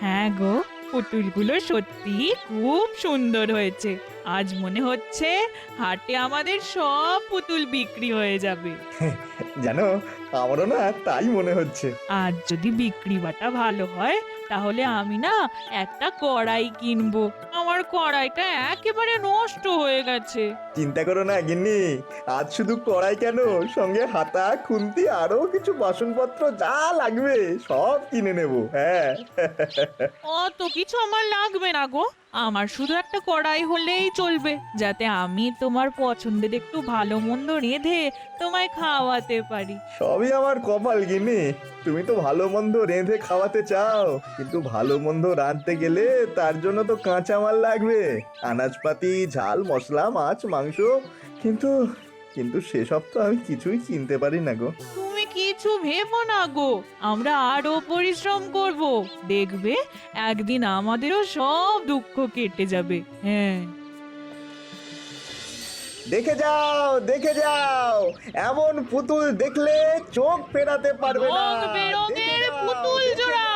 হ্যাঁ গো পুতুলগুলো সত্যি খুব সুন্দর হয়েছে। আজ মনে হচ্ছে হাটে আমাদের সব পুতুল বিক্রি হয়ে যাবে। জানো আমারও না তাই মনে হচ্ছে। আজ যদি বিক্রি বাটা ভালো হয় তাহলে আমি না একটা কড়াই কিনবো। আমার কড়াইটা একেবারে নষ্ট হয়ে গেছে। চিন্তা করো না গিন্নি আজ শুধু কড়াই কেন? সঙ্গে হাতা খুন্তি আরও কিছু বাসনপত্র যা লাগবে সব কিনে নেব হ্যাঁ। অত কিছু আমার লাগবে না গো। আমার শুধু একটা কড়াই হলেই চলবে যাতে আমি তোমার পছন্দের একটু ভালো মন্দ রেঁধে তোমায় খাওয়াতে পারি। সবই আমার কপাল গিন্নি। তুমি তো ভালো মন্দ রেঁধে খাওয়াতে চাও কিন্তু ভালো মন্দ রাঁধতে গেলে তার জন্য তো কাঁচা মাল লাগবে। আনাজপাতি ঝাল মশলা মাছ মাংস কিন্তু কিন্তু সেসব তো আমি কিছুই কিনতে পারি না গো। কিছু ভেবো না গো। আমরা আরও পরিশ্রম করব। দেখবে একদিন আমাদেরও সব দুঃখ কেটে যাবে। হ্যাঁ। দেখে যাও দেখে যাও। এমন পুতুল দেখলে চোখ ফেরাতে পারবে না। রং বেরঙের পুতুল জোড়া।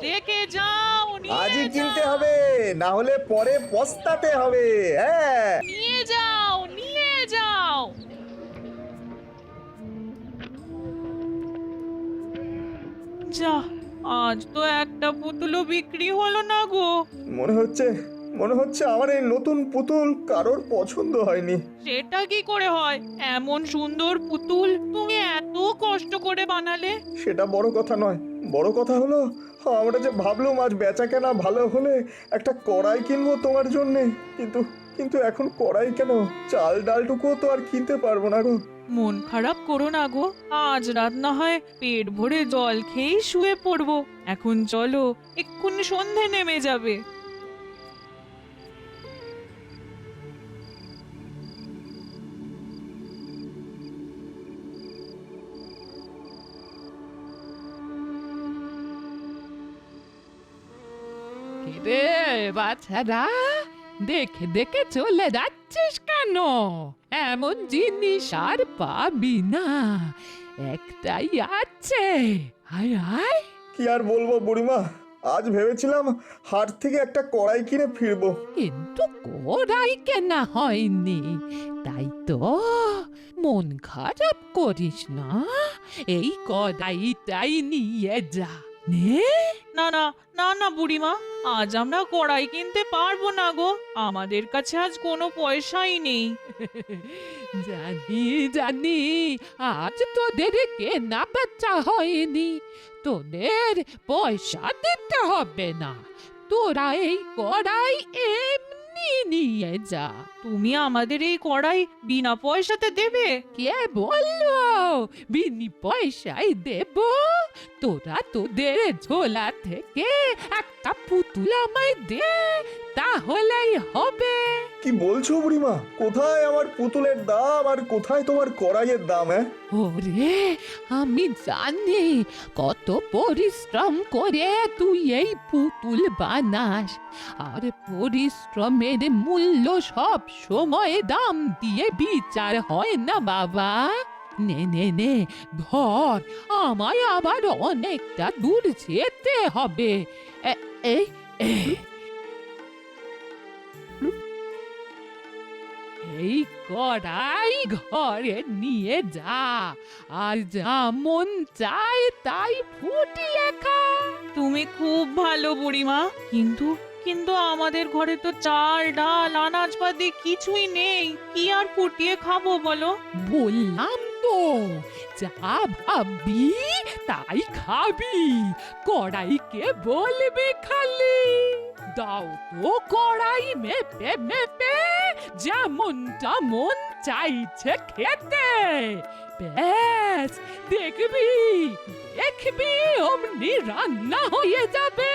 দেখে যাও নিয়ে আজই কিনতে যাও, হবে না হলে পরে পস্তাতে হবে। হ্যাঁ। নিয়ে যাও। যা আজ তো একটা পুতুলও বিক্রি হলো না গো। মনে হচ্ছে মনে হচ্ছে আমার এই নতুন পুতুল কারোর পছন্দ হয়নি। সেটা কি করে হয়? এমন সুন্দর পুতুল তুমি এত কষ্ট করে বানালে? সেটা বড় কথা নয়। বড় কথা হলো আমরা যে ভাবলাম আজ বেচা কেনা ভালো হলে একটা কড়াই কিনবো তোমার জন্যে কিন্তু কিন্তু এখন কড়াই কেন? চাল ডালটুকুও তো আর কিনতে পারব না গো। মন খারাপ করো না গো। আজ রাত না হয় পেট ভরে জল খেয়েই শুয়ে পড়ব। এখন চলো, এক্ষুনি সন্ধে নেমে যাবে। বাচ্চারা, দেখে দেখে চলে যাচ্ছিস কেন এমন জিনিস আর পাবি না। একটাই আছে। আয় আয়। কি আর বলব বুড়িমা? আজ ভেবেছিলাম হাট থেকে একটা কড়াই কিনে ফিরবো। কিন্তু কড়াই কেনা হয়নি। তাই তো মন খারাপ করিস না। এই কড়াইটাই নিয়ে যা। নে? না না না না বুড়িমা আজ আমরা কড়াই কিনতে পারব না গো। আমাদের কাছে আজ কোনো পয়সাই নেই। জানি জানি আজ তোদের কেনা বেচা হয়নি। তোদের পয়সা দিতে হবে না। তোরা এই কড়াই এমনি নিয়ে যা। তুমি আমাদের এই কড়াই বিনা পয়সাতে দেবে? কে বলল? বিনি পয়সায় দেব। তোরা তোদের ঝোলা থেকে একটা পুতুল আমায় দে তাহলেই হবে। কি বলছো বুড়িমা? কোথায় আমার পুতুলের দাম আর কোথায় তোমার কড়াইয়ের দাম হ্যাঁ? ওরে আমি জানি কত পরিশ্রম করে তুই এই পুতুল বানাস আর পরিশ্রমের মূল্য সব সময় দাম দিয়ে বিচার হয় না বাবা। নে নে নে ধর আমায় আবার অনেকটা দূর যেতে হবে। এই এই কড়াই ঘরে নিয়ে যা আর যা মন চায় তাই ফুটিয়ে খা তুমি খুব ভালো বুড়িমা কিন্তু কিন্তু আমাদের ঘরে তো চাল ডাল আনাজপাতি কিছুই নেই কি আর ফুটিয়ে খাব বলো? বললাম তো যা ভাববি তাই খাবি, কড়াইকে বলবি খালি। দাও তো কড়াই মেপে মেপে, যেমনটা মন চাইছে খেতে। ব্যাস, দেখবি দেখবি, অমনি রান্না হয়ে যাবে।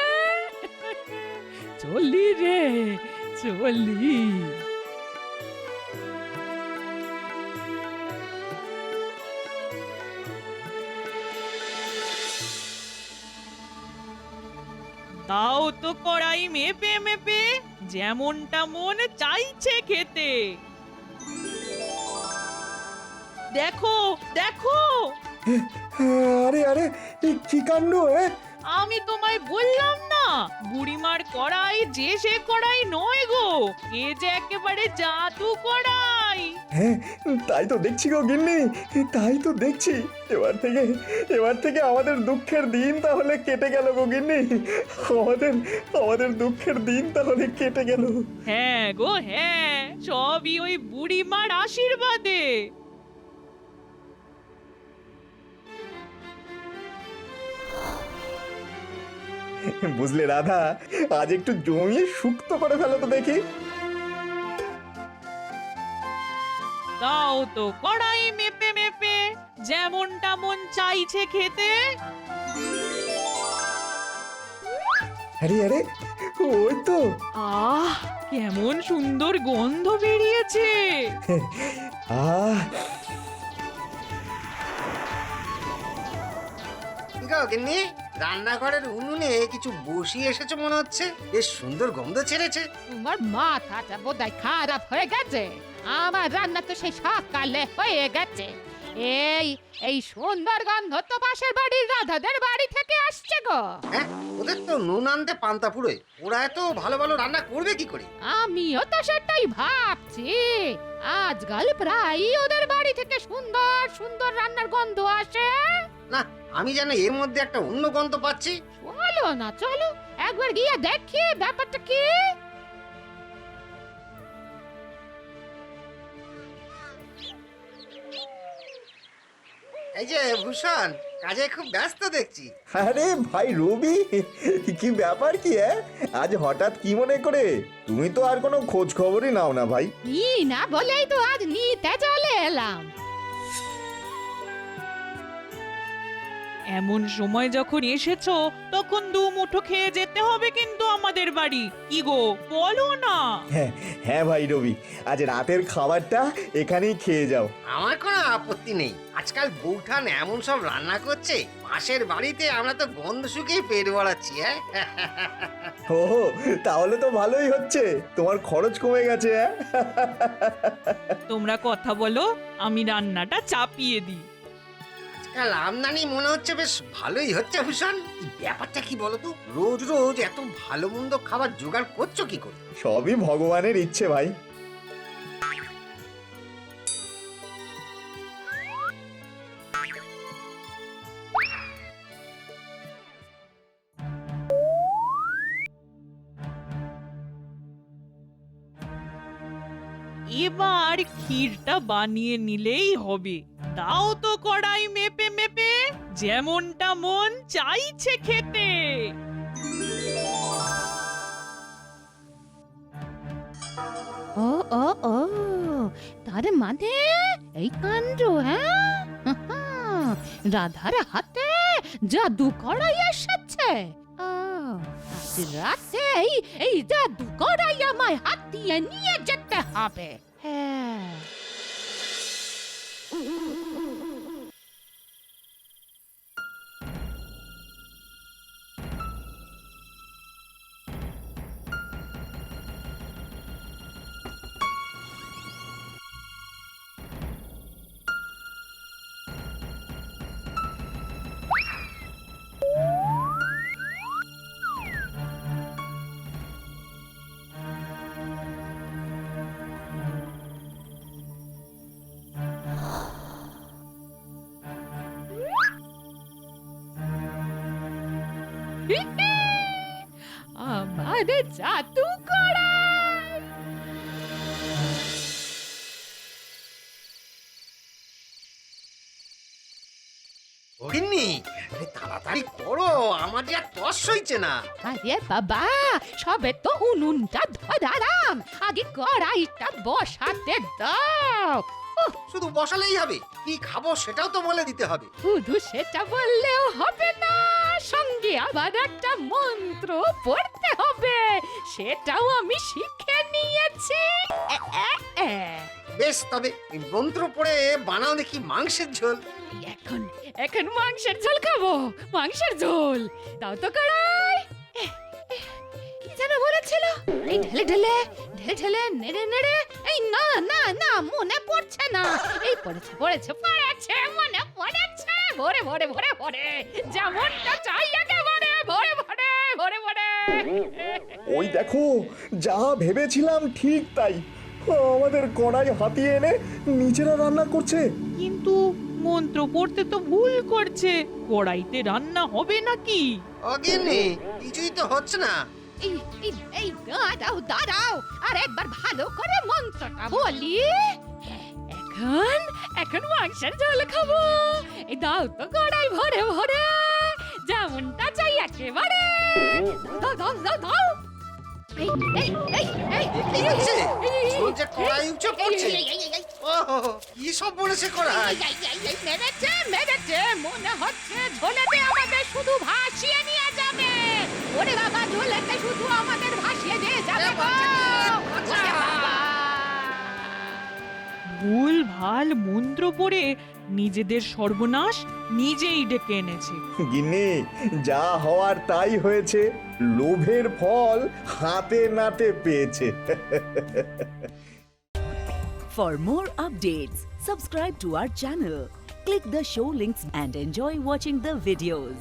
চলি রে, চলি। দাও তো কড়াই মেপে মেপে যেমনটা মন চাইছে খেতে। দেখো দেখো! আরে আরে কি কাণ্ড হ্যাঁ আমি তোমায় বললাম না বুড়িমার কড়াই যে সে কড়াই নয় গো এ যে একেবারে জাদু কড়াই। হ্যাঁ তাই তো দেখছি গো গিন্নি তাই তো দেখছি। এবার থেকে এবার থেকে আমাদের দুঃখের দিন তাহলে কেটে গেল গো গিন্নি। আমাদের আমাদের দুঃখের দিন তাহলে কেটে গেল। হ্যাঁ গো হ্যাঁ সবই ওই বুড়িমার আশীর্বাদে। বুঝলে রাধা? আজ একটু জমিয়ে শুক্ত করে ফেলো তো দেখি। দাও তো কড়াই মেপে মেপে যেমনটা মন চাইছে খেতে। আরে আরে ওই তো। আহ কেমন সুন্দর গন্ধ বেরিয়েছে। আহ। কি গো গিন্নি? রান্নাঘরের উনুনে কিছু বসিয়ে এসেছে মনে হচ্ছে। বেশ সুন্দর গন্ধ ছেড়েছে। তোমার মাথাটা বোধহয় খারাপ হয়ে গেছে। আমার রান্না তো সেই সকালে হয়ে গেছে। এই এই সুন্দর গন্ধ তো পাশের বাড়ির রাধাদের বাড়ি থেকে আসছে গো। হ্যাঁ ওদের তো নুন আনতে পান্তা পুরোয় ওরা এত ভালো ভালো রান্না করবে কি করে? আমিও তো সেটাই ভাবছি। আজকাল প্রায়ই ওদের বাড়ি থেকে সুন্দর সুন্দর রান্নার গন্ধ আসে। না আমি যেন এর মধ্যে একটা অন্য গন্ধ পাচ্ছি। চলো না চলো। একবার গিয়ে দেখি ব্যাপারটা কি? এই যে ভূষণ কাজে খুব ব্যস্ত দেখছি। আরে ভাই রবি কি ব্যাপার কি হ্যাঁ? আজ হঠাৎ কি মনে করে? তুমি তো আর কোনো খোঁজ খবরই নাও না ভাই। নি না বলেই তো আজ নিতে চলে এলাম। এমন সময় যখন এসেছ তখন দু মুঠো খেয়ে যেতে হবে কিন্তু আমাদের বাড়ি। কি গো বলো না। হ্যাঁ হ্যাঁ ভাই রবি আজ রাতের খাবারটা এখানেই খেয়ে যাও। আমার কোনো আপত্তি নেই। আজকাল বৌঠান এমন সব রান্না করছে পাশের বাড়িতে আমরা তো গন্ধ শুকেই পেট বাড়াচ্ছি হ্যাঁ? ও তাহলে তো ভালোই হচ্ছে। তোমার খরচ কমে গেছে হ্যাঁ? তোমরা কথা বলো আমি রান্নাটা চাপিয়ে দিই। আজকাল আমদানি মনে হচ্ছে বেশ ভালোই হচ্ছে ভূষণ। ব্যাপারটা কি বলো তো? রোজ রোজ এত ভালো মন্দ খাবার জোগাড় করছ কি করে? সবই ভগবানের ইচ্ছে ভাই। এবার ক্ষীরটা বানিয়ে নিলেই হবে। দাও তো কড়াই মেপে মেপে, যেমনটা মন চাইছে খেতে। ও ও ও, তার মানে এই কাণ্ড হ্যাঁ? রাধার হাতে জাদু করাই এসেছে। রাতেই এই জাদু করাই আমায় হাতিয়ে নিয়ে যেতে হবে। হ্যাঁ আমার জাদু গিন্নি আরে তাড়াতাড়ি করো আমার যে আর তস হইছে না। আরে বাবা সবে তো উনুনটা ধরালাম। আগে কড়াইটা বসাতে দাও। শুধু বসালেই হবে কি খাব সেটাও তো বলে দিতে হবে। শুধু সেটা বললেও হবে না। সঙ্গে আবার একটা মন্ত্র পড়তে হবে। সেটাও আমি শিখে নিয়েছি। এ, এ, এ। বেশ তবে এই মন্ত্র পড়ে বানাও দেখি মাংসের ঝোল। এখন এখন মাংসের ঝোল খাব মাংসের ঝোল। দাও তো কড়াই। কি যেন বলেছিল? এই ঢেলে ঢেলে ঢেলে ঢেলে নেড়ে নেড়ে এই না না না মনে পড়ছে না। এই পড়েছে পড়েছে পড়েছে মনে পড়েছে। ভরে ভরে ভরে ভরে। যেমনটা চাই একেবারে ভরে ভরে ভরে ভরে। ওই দেখো যা ভেবেছিলাম ঠিক তাই। আমাদের কড়াই হাতিয়ে এনে নিজেরা রান্না করছে। কিন্তু মন্ত্র পড়তে তো ভুল করছে। কড়াইতে রান্না হবে নাকি? অগিন্নি কিছুই তো হচ্ছে না। এই এই এই দাঁড়াও দাঁড়াও আর একবার ভালো করে মন্ত্রটা বলি। এখন এখন মাংসের ঝোল খাব এই দাও তো কড়াই ভরে ভরে যেমনটা চাই একেবারে দাও দাও দাও দাও মনে হচ্ছে ঝোলেতে আমাদের শুধু ভাসিয়ে নিয়ে যাবে ওরে বাবা ঝোলেতে শুধু আমাদের ঝাল মন্ত্র পড়ে নিজেদের সর্বনাশ নিজেই ডেকে এনেছে। গিনি যা হওয়ার তাই হয়েছে লোভের ফল হাতে নাতে পেয়েছে। For more updates subscribe to our channel click the show links and enjoy watching the videos